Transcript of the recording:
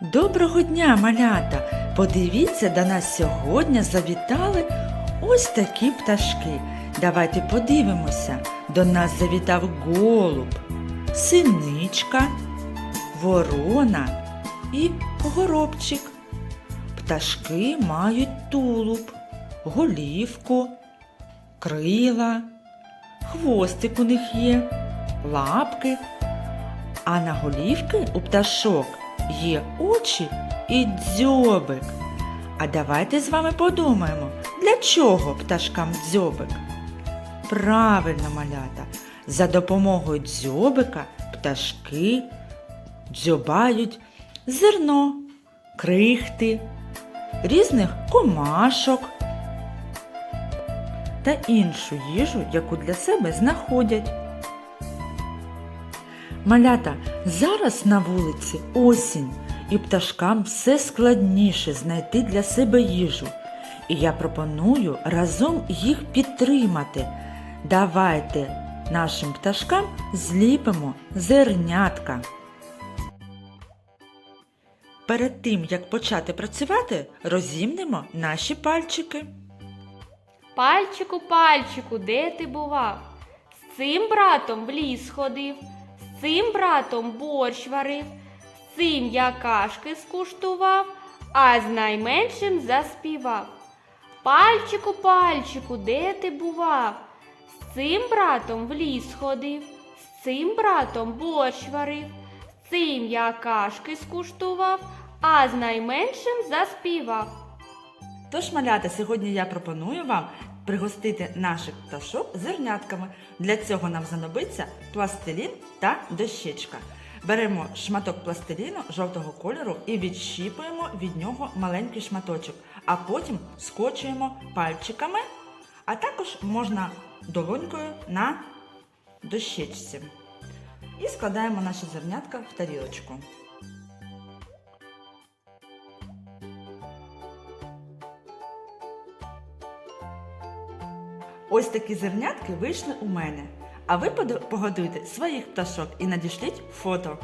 Доброго дня, малята! Подивіться, до нас сьогодні завітали ось такі пташки. Давайте подивимося. До нас завітав голуб, синичка, ворона і горобчик. Пташки мають тулуб, голівку, крила, хвостик у них є, лапки, а на голівки у пташок є очі і дзьобик. А давайте з вами подумаємо, для чого пташкам дзьобик? Правильно, малята, за допомогою дзьобика пташки дзьобають зерно, крихти, різних комашок та іншу їжу, яку для себе знаходять. Малята, зараз на вулиці осінь, і пташкам все складніше знайти для себе їжу. І я пропоную разом їх підтримати. Давайте нашим пташкам зліпимо зернятка. Перед тим, як почати працювати, розімнемо наші пальчики. Пальчику, пальчику, де ти бував? З цим братом в ліс ходив, цим братом борщ варив, цим я кашки скуштував, а з найменшим заспівав. Пальчику, пальчику, де ти бував? З цим братом в ліс ходив, з цим братом борщ варив, з цим я кашки скуштував, а з найменшим заспівав. Тож, малята, сьогодні я пропоную вам пригостити наших пташок зернятками. Для цього нам знадобиться пластилін та дощечка. Беремо шматок пластиліну жовтого кольору і відщіпуємо від нього маленький шматочок, а потім скочуємо пальчиками, а також можна долонькою на дощечці. І складаємо наші зернятка в тарілочку. Ось такі зернятки вийшли у мене. А ви погодуйте своїх пташок і надішліть фото.